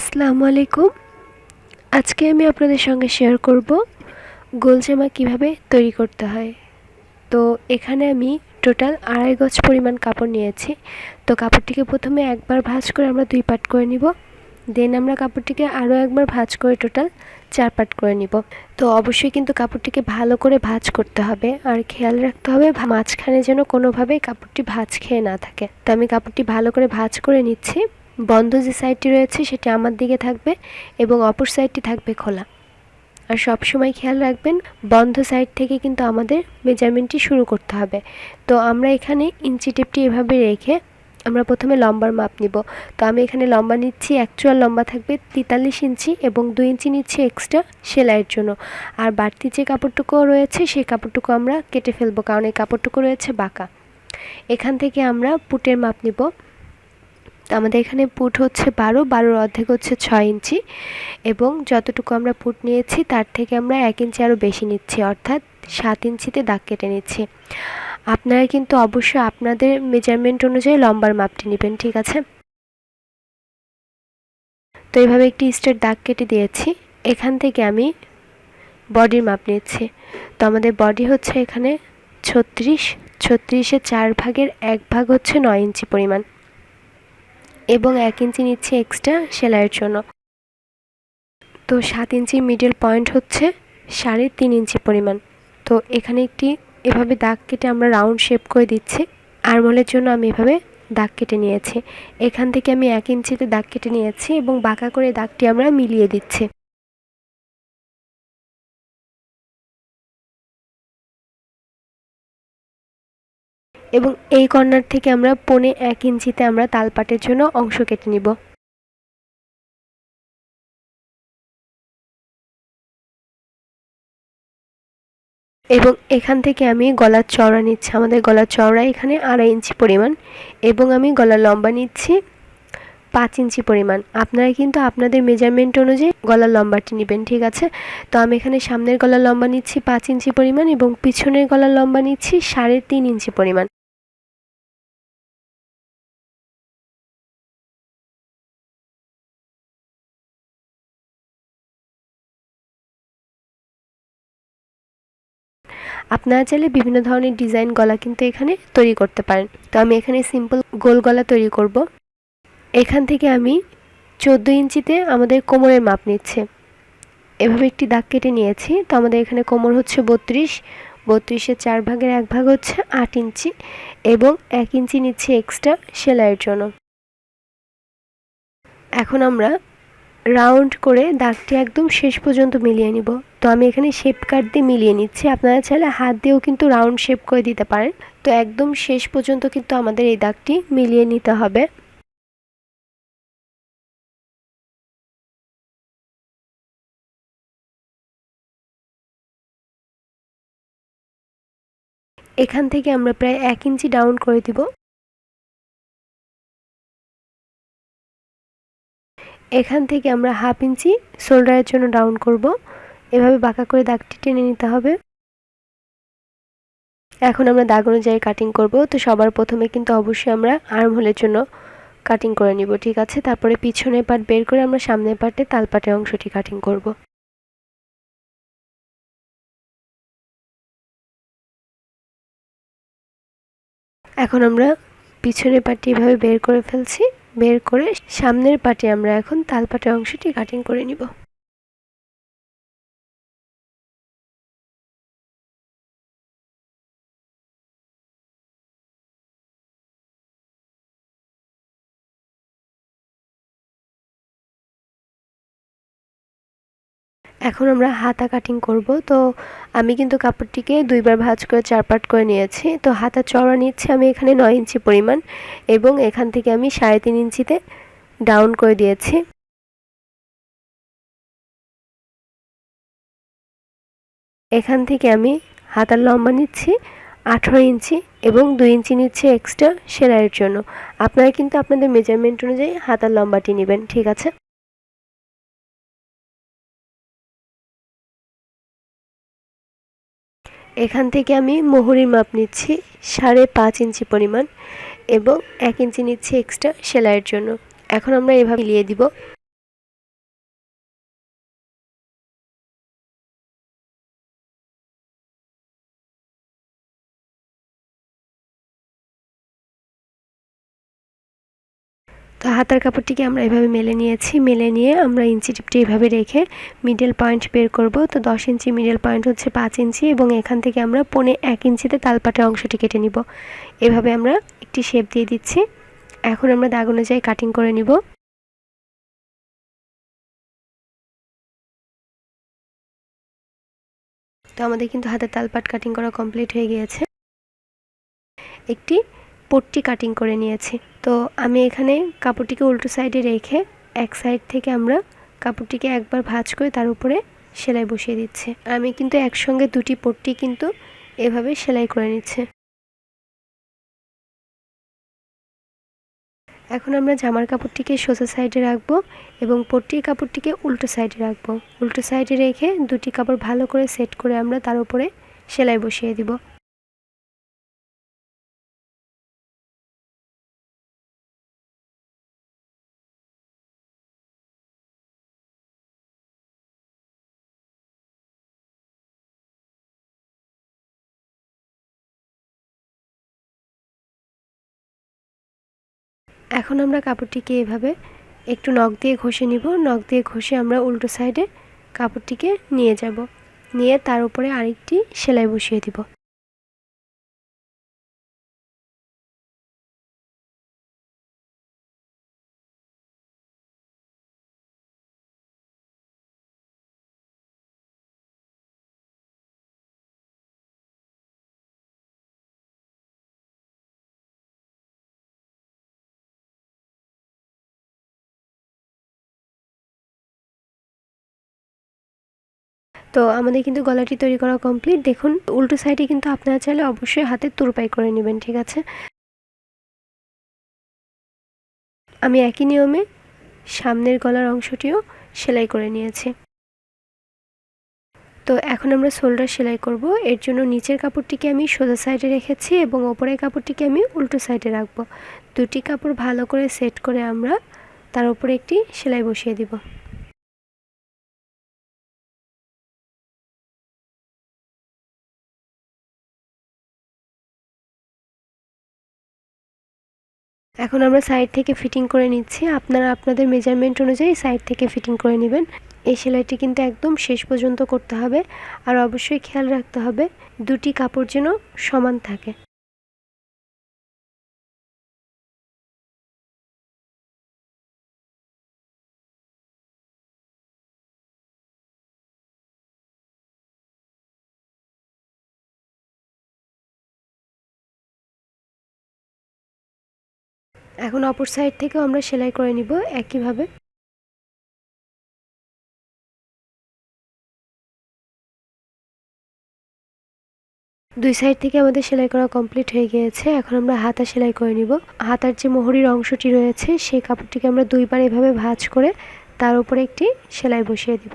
আসসালামু আলাইকুম। আজকে আমি আপনাদের সঙ্গে শেয়ার করব গোল জামা কীভাবে তৈরি করতে হয়। তো এখানে আমি টোটাল আড়াই গজ পরিমাণ কাপড় নিয়েছি। তো কাপড়টিকে প্রথমে একবার ভাঁজ করে আমরা দুই পাট করে নিব। দেন আমরা কাপড়টিকে আরও একবার ভাঁজ করে টোটাল চার পাট করে নিব। তো অবশ্যই কিন্তু কাপড়টিকে ভালো করে ভাঁজ করতে হবে। আর খেয়াল রাখতে হবে মাঝখানে যেন কোনোভাবেই কাপড়টি ভাঁজ খেয়ে না থাকে। তো আমি কাপড়টি ভালো করে ভাঁজ করে নিচ্ছি। বন্ধ যে সাইডটি রয়েছে সেটি আমার দিকে থাকবে এবং অপর সাইডটি থাকবে খোলা। আর সব সময় খেয়াল রাখবেন, বন্ধ সাইড থেকে কিন্তু আমাদের মেজারমেন্টটি শুরু করতে হবে। তো আমরা এখানে ইঞ্চি টেপটি এভাবে রেখে আমরা প্রথমে লম্বার মাপ নিব। তো আমি এখানে লম্বা নিচ্ছি অ্যাকচুয়াল লম্বা থাকবে তেতাল্লিশ ইঞ্চি এবং দুই ইঞ্চি নিচ্ছি এক্সট্রা সেলাইয়ের জন্য। আর বাড়তি যে কাপড়টুকু রয়েছে সেই কাপড়টুকু আমরা কেটে ফেলব, কারণ এই কাপড়টুকু রয়েছে বাঁকা। এখান থেকে আমরা পুটের মাপ নিব। তো আমাদের এখানে পুট হচ্ছে বারো, বারোর অর্ধেক হচ্ছে ছয় ইঞ্চি এবং যতটুকু আমরা পুট নিয়েছি তার থেকে আমরা এক ইঞ্চি আরও বেশি নিচ্ছি, অর্থাৎ সাত ইঞ্চিতে দাগ কেটে নিচ্ছি। আপনারা কিন্তু অবশ্যই আপনাদের মেজারমেন্ট অনুযায়ী লম্বার মাপটি নেবেন, ঠিক আছে? তো এইভাবে একটি স্টেট দাগ কেটে দিয়েছি, এখান থেকে আমি বডির মাপ নিচ্ছি। তো আমাদের বডি হচ্ছে এখানে ছত্রিশ ছত্রিশে চার ভাগের এক ভাগ হচ্ছে নয় ইঞ্চি পরিমাণ। এবং এক ইঞ্চি নিচ্ছে এক্সট্রা সেলাইয়ের জন্য। তো সাত ইঞ্চি মিডল পয়েন্ট হচ্ছে সাড়ে তিন ইঞ্চি পরিমাণ। তো এখানে একটি এভাবে দাগ কেটে আমরা রাউন্ড শেপ করে দিচ্ছি। আরমোলের জন্য আমি এভাবে দাগ কেটে নিয়েছি। এখান থেকে আমি এক ইঞ্চিতে দাগ কেটে নিয়েছি এবং বাঁকা করে দাগটি আমরা মিলিয়ে দিচ্ছি। এবং এই কর্নার থেকে আমরা পনে এক ইঞ্চিতে আমরা তালপাটের জন্য অংশ কেটে নিব। এবং এখান থেকে আমি গলার চওড়া নিচ্ছি। আমাদের গলার চওড়া এখানে আড়াই ইঞ্চি পরিমাণ এবং আমি গলার লম্বা নিচ্ছি পাঁচ ইঞ্চি পরিমাণ। আপনারা কিন্তু আপনাদের মেজারমেন্ট অনুযায়ী গলার লম্বাটি নেবেন, ঠিক আছে? তো আমি এখানে সামনের গলার লম্বা নিচ্ছি পাঁচ ইঞ্চি পরিমাণ এবং পিছনের গলার লম্বা নিচ্ছি সাড়ে তিন ইঞ্চি পরিমাণ। আপনারা চাইলে বিভিন্ন ধরনের ডিজাইন গলা কিন্তু এখানে তৈরি করতে পারেন। তো আমি এখানে সিম্পল গোল গলা তৈরি করব। এখান থেকে আমি চোদ্দ ইঞ্চিতে আমাদের কোমরের মাপ নিচ্ছে। এভাবে একটি দাগ কেটে নিয়েছি। তো আমাদের এখানে কোমর হচ্ছে বত্রিশ। বত্রিশের চার ভাগের এক ভাগ হচ্ছে আট ইঞ্চি এবং এক ইঞ্চি নিচ্ছি এক্সট্রা সেলাইয়ের জন্য। এখন আমরা রাউন্ড করে দাগটি একদম শেষ পর্যন্ত মিলিয়ে নিব। তো আমি এখানে শেপ কাট দিয়ে মিলিয়ে নিচ্ছি। আপনারা চাইলে হাত দিয়েও কিন্তু রাউন্ড শেপ করে দিতে পারেন। তো একদম শেষ পর্যন্ত কিন্তু আমাদের এই দাগটি মিলিয়ে নিতে হবে। এখান থেকে আমরা প্রায় এক ইঞ্চি ডাউন করে দিব। এখান থেকে আমরা হাফ ইঞ্চি শোল্ডারের জন্য ডাউন করব। এভাবে বাঁকা করে দাগটি টেনে নিতে হবে। এখন আমরা দাগ অনুযায়ী কাটিং করব। তো সবার প্রথমে কিন্তু অবশ্যই আমরা আর্ম হোলের জন্য কাটিং করে নিব, ঠিক আছে? তারপরে পিছনের পাট বের করে আমরা সামনের পাটে তালপাটের অংশটি কাটিং করব। এখন আমরা পিছনের পাটটি এভাবে বের করে ফেলছি। বের করে সামনের পাটে আমরা এখন তালপাটের অংশটি কাটিং করে নিব। এখন আমরা হাতা কাটিং করব। তো আমি কিন্তু কাপড়টিকে দুইবার ভাঁজ করে চার পাট করে নিয়েছি। তো হাতা চড়া নিচ্ছে আমি এখানে নয় ইঞ্চি পরিমাণ এবং এখান থেকে আমি সাড়ে তিন ইঞ্চিতে ডাউন করে দিয়েছি। এখান থেকে আমি হাতার লম্বা নিচ্ছি আঠারো ইঞ্চি এবং দুই ইঞ্চি নিচ্ছে এক্সট্রা সেলাইয়ের জন্য। আপনারা কিন্তু আপনাদের মেজারমেন্ট অনুযায়ী হাতার লম্বাটি নেবেন, ঠিক আছে? এখান থেকে আমি মোহরির মাপ নিচ্ছি সাড়ে পাঁচ ইঞ্চি পরিমাণ এবং এক ইঞ্চি নিচ্ছি এক্সট্রা সেলাইয়ের জন্য। এখন আমরা এভাবে মিলিয়ে দিব। হাতার কাপড়টিকে আমরা এভাবে মেলে নিয়েছি। মেলে নিয়ে আমরা ইঞ্চি টিপটি এভাবে রেখে মিডল পয়েন্ট বের করব। তো দশ ইঞ্চি মিডল পয়েন্ট হচ্ছে পাঁচ ইঞ্চি এবং এখান থেকে আমরা পনে এক ইঞ্চিতে তালপাটের অংশটি কেটে নিব। এভাবে আমরা একটি শেপ দিয়ে দিচ্ছি। এখন আমরা দাগ অনুযায়ী কাটিং করে নিব। তো আমাদের কিন্তু হাতের তালপাট কাটিং করা কমপ্লিট হয়ে গিয়েছে। একটি পট্টি কাটিং করে নিয়েছি। তো আমি এখানে কাপড়টিকে উল্টো সাইডে রেখে এক সাইড থেকে আমরা কাপড়টিকে একবার ভাঁজ করে তার উপরে সেলাই বসিয়ে দিচ্ছি। আমি কিন্তু একসঙ্গে দুটি পট্টি কিন্তু এভাবে সেলাই করে নিচ্ছে। এখন আমরা জামার কাপড়টিকে সোজা সাইডে রাখব এবং পট্টির কাপড়টিকে উল্টো সাইডে রাখব। উল্টো সাইডে রেখে দুটি কাপড় ভালো করে সেট করে আমরা তার উপরে সেলাই বসিয়ে দিব। এখন আমরা কাপড়টিকে এভাবে একটু নখ দিয়ে ঘষে নিব। নখ দিয়ে ঘষে আমরা উল্টো সাইডে কাপড়টিকে নিয়ে যাব। নিয়ে তার উপরে আরেকটি সেলাই বসিয়ে দিব। তো আমাদের কিন্তু গলাটি তৈরি করা কমপ্লিট দেখুন, উল্টো সাইডে কিন্তু আপনারা চাইলে অবশ্যই হাতে তুরপাই করে নেবেন, ঠিক আছে? আমি একই নিয়মে সামনের গলার অংশটিও সেলাই করে নিয়েছি। তো এখন আমরা শোল্ডার সেলাই করব। এর জন্য নিচের কাপড়টিকে আমি সোজা সাইডে রেখেছি এবং ওপরের কাপড়টিকে আমি উল্টো সাইডে রাখব। দুটি কাপড় ভালো করে সেট করে আমরা তার উপরে একটি সেলাই বসিয়ে দিব। এখন আমরা সাইড থেকে ফিটিং করে নিচ্ছি। আপনারা আপনাদের মেজারমেন্ট অনুযায়ী সাইড থেকে ফিটিং করে নেবেন। এই সেলাইটি কিন্তু একদম শেষ পর্যন্ত করতে হবে। আর অবশ্যই খেয়াল রাখতে হবে, দুটি কাপড় যেন সমান থাকে। এখন অপর সাইড থেকেও আমরা সেলাই করে নিব একইভাবে। দুই সাইড থেকে আমাদের সেলাই করা কমপ্লিট হয়ে গিয়েছে, এখন আমরা হাতা সেলাই করে নিব। হাতার যে মোহরির অংশটি রয়েছে, সেই কাপড়টিকে আমরা দুইবার এভাবে ভাঁজ করে তার উপরে একটি সেলাই বসিয়ে দিব।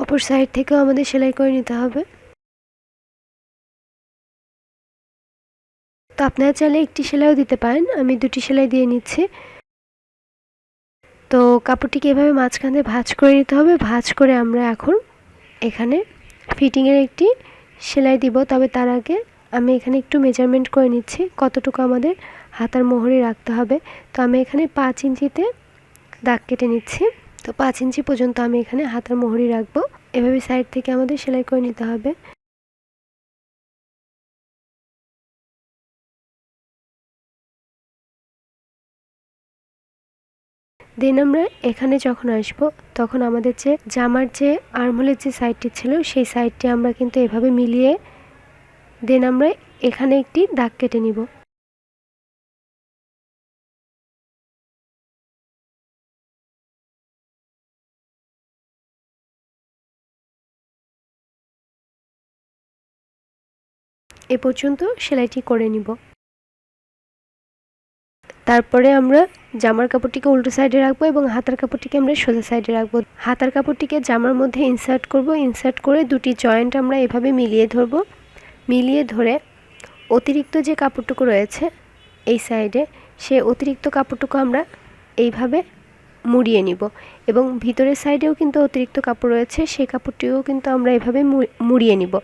অপর সাইড থেকেও আমাদের সেলাই করে নিতে হবে। তো আপনারা চাইলে একটি সেলাইও দিতে পারেন, আমি দুটি সেলাই দিয়ে নিচ্ছি। তো কাপড়টিকে এভাবে মাঝখানে ভাঁজ করে নিতে হবে, ভাঁজ করে আমরা এখন এখানে ফিটিংয়ের একটি সেলাই দিব, তবে তার আগে আমি এখানে একটু মেজারমেন্ট করে নিচ্ছি, কতটুকু আমাদের হাতার মোহরে রাখতে হবে। তো আমি এখানে পাঁচ ইঞ্চিতে দাগ কেটে নিচ্ছি। তো পাঁচ ইঞ্চি পর্যন্ত আমি এখানে হাতার মোহরি রাখব। এভাবে সাইড থেকে আমাদের সেলাই করে নিতে হবে। দেন আমরা এখানে যখন আসব, তখন আমাদের যে জামার যে আর্মহোলের যে সাইডটি ছিল, সেই সাইডটি আমরা কিন্তু এভাবে মিলিয়ে, দেন আমরা এখানে একটি দাগ কেটে নিব। এ পর্যন্ত সেলাইটি করে নিব। তারপরে আমরা জামার কাপড়টিকে উল্টো সাইডে রাখব এবং হাতার কাপড়টিকে আমরা সোজা সাইডে রাখব। হাতার কাপড়টিকে জামার মধ্যে ইনসার্ট করব। ইনসার্ট করে দুটি জয়েন্ট আমরা এভাবে মিলিয়ে ধরবো। মিলিয়ে ধরে অতিরিক্ত যে কাপড়টুকু রয়েছে এই সাইডে সে অতিরিক্ত কাপড়টুকু আমরা এইভাবে মুড়িয়ে নিব এবং ভিতরের সাইডেও কিন্তু অতিরিক্ত কাপড় রয়েছে, সেই কাপড়টিও কিন্তু আমরা এভাবে মুড়িয়ে নিব।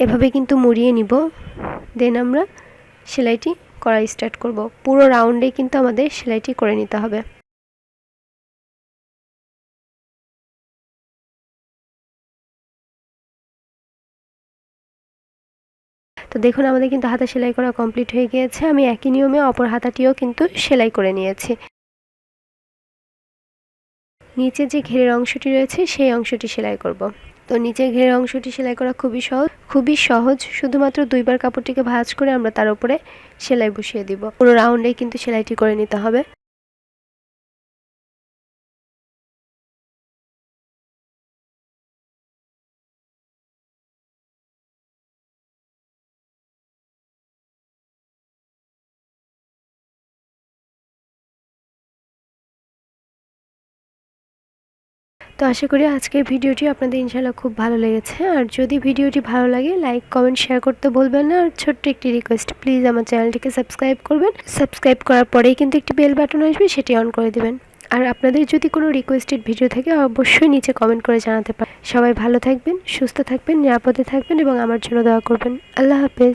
এভাবে কিন্তু মুড়িয়ে নিব। দেন আমরা সেলাইটি করা স্টার্ট করব। পুরো রাউন্ডে কিন্তু আমাদের সেলাইটি করে নিতে হবে। তো দেখুন, আমাদের কিন্তু হাতা সেলাই করা কমপ্লিট হয়ে গিয়েছে। আমি একই নিয়মে অপর হাতাটিও কিন্তু সেলাই করে নিয়েছি। নিচে যে ঘেরের অংশটি রয়েছে, সেই অংশটি সেলাই করব। তো নিচের ঘের অংশটি সেলাই করা খুবই সহজ খুবই সহজ। শুধুমাত্র দুইবার কাপড়টিকে ভাঁজ করে আমরা তার উপরে সেলাই বসিয়ে দিব। পুরো রাউন্ডে কিন্তু সেলাইটি করে নিতে হবে। তো আশা করি আজকের ভিডিওটি আপনাদের ইনশাল্লাহ খুব ভালো লেগেছে। আর যদি ভিডিওটি ভালো লাগে লাইক কমেন্ট শেয়ার করতে বলবেন না। আর ছোট্ট একটি রিকোয়েস্ট প্লিজ আমার চ্যানেলটিকে সাবস্ক্রাইব করবেন। সাবস্ক্রাইব করার পরেই কিন্তু একটি বেল বাটন আসবে, সেটি অন করে দেবেন। আর আপনাদের যদি কোনো রিকোয়েস্টেড ভিডিও থাকে, অবশ্যই নিচে কমেন্ট করে জানাতে পারেন। সবাই ভালো থাকবেন, সুস্থ থাকবেন, নিরাপদে থাকবেন এবং আমার জন্য দোয়া করবেন। আল্লাহ হাফেজ।